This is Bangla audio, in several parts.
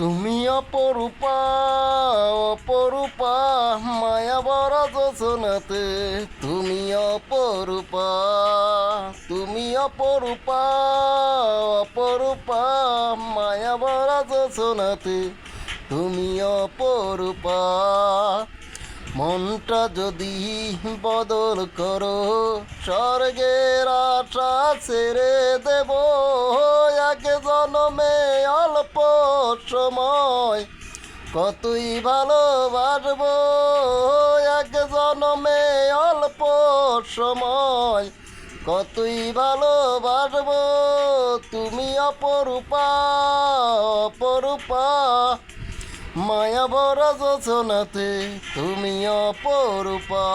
তুমি অপরূপা অপরূপা, মায়া বড় যোজনাতে। তুমি অপরূপা তুমি অপরূপা অপরূপা, মায়া বড় যোজনাতে। তুমি অপরূপা মনটা যদি বদল করো, স্বর্গের আশা ছেড়ে দেব। এক জনমে অল্প সময় কতই ভালোবাসবো। এক জনমে অল্প সময় কতই ভালোবাসবো। তুমি অপরূপা অপরূপা মায়া বড় যোজনাতে তুমি অপরূপা।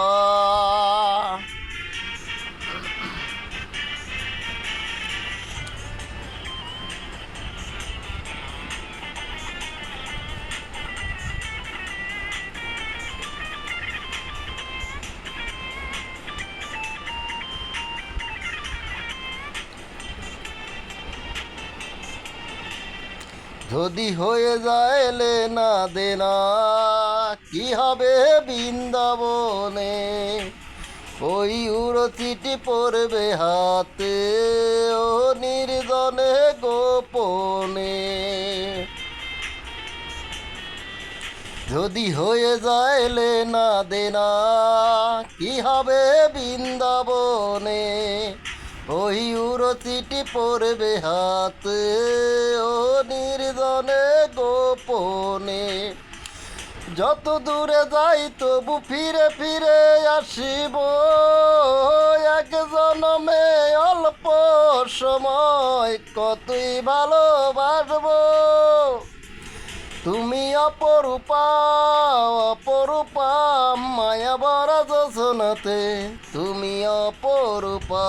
যদি হয়ে যায় না দেনা, কি হবে বৃন্দাবনে? ওই উড়ো চিঠি পড়বে হাতে, ও নির্জনে গোপনে। যদি হয়ে যায় না দেনা, কি হবে বৃন্দাবনে? ওই উড়ো চিঠি পড়বে হাতে নির্জনে গোপনে। যত দূরে যাই তবু ফিরে ফিরে আসিব। এক জনমে অল্প সময় কতই ভালোবাসবো। তুমি অপরূপা অপরূপা মায়া যোজনাতে তুমি অপরূপা।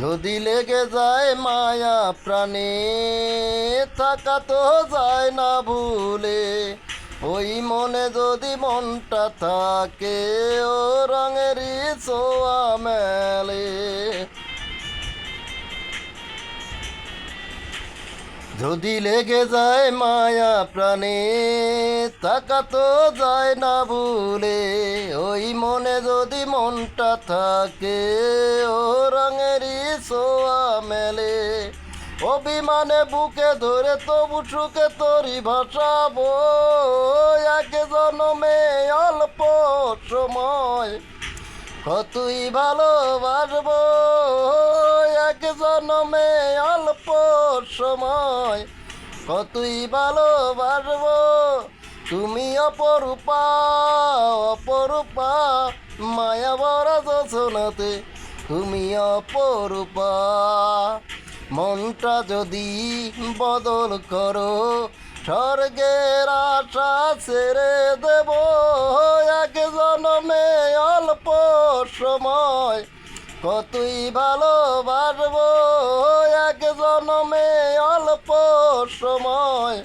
যদি লেগে যায় মায়া প্রাণে থাকা তো যায় না ভুলে। ওই মনে যদি মনটা থাকে, ও রঙেরই ছোয়া মেলে। যদি লেগে যায় মায়া প্রাণে, থাকা তো যায় না ভুলে। ওই মনে যদি মনটা থাকে, ও রঙেরই ছোয়া মেলে। অভিমানে বুকে ধরে তবু সুখে তরি ভাসাবো সময় কতই ভালোবাসবো এক জনমে অল্প সময়। কতই ভালোবাসবো, তুমি অপরূপা অপরূপা মায়া বড় যোজনাতে তুমি অপরূপা। মনটা যদি বদল করো, স্বর্গের আশা ছেড়ে দেব। সময় কতই ভালোবাসবো এক জনমে অল্প সময়।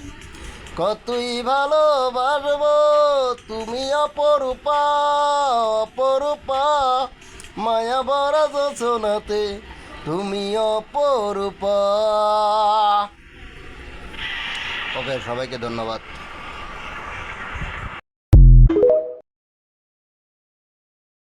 কতই ভালোবাসবো তুমি অপরূপা অপরূপা, মায়া বড় যোজনাতে তুমি অপরূপা। ওকে, সবাইকে ধন্যবাদ।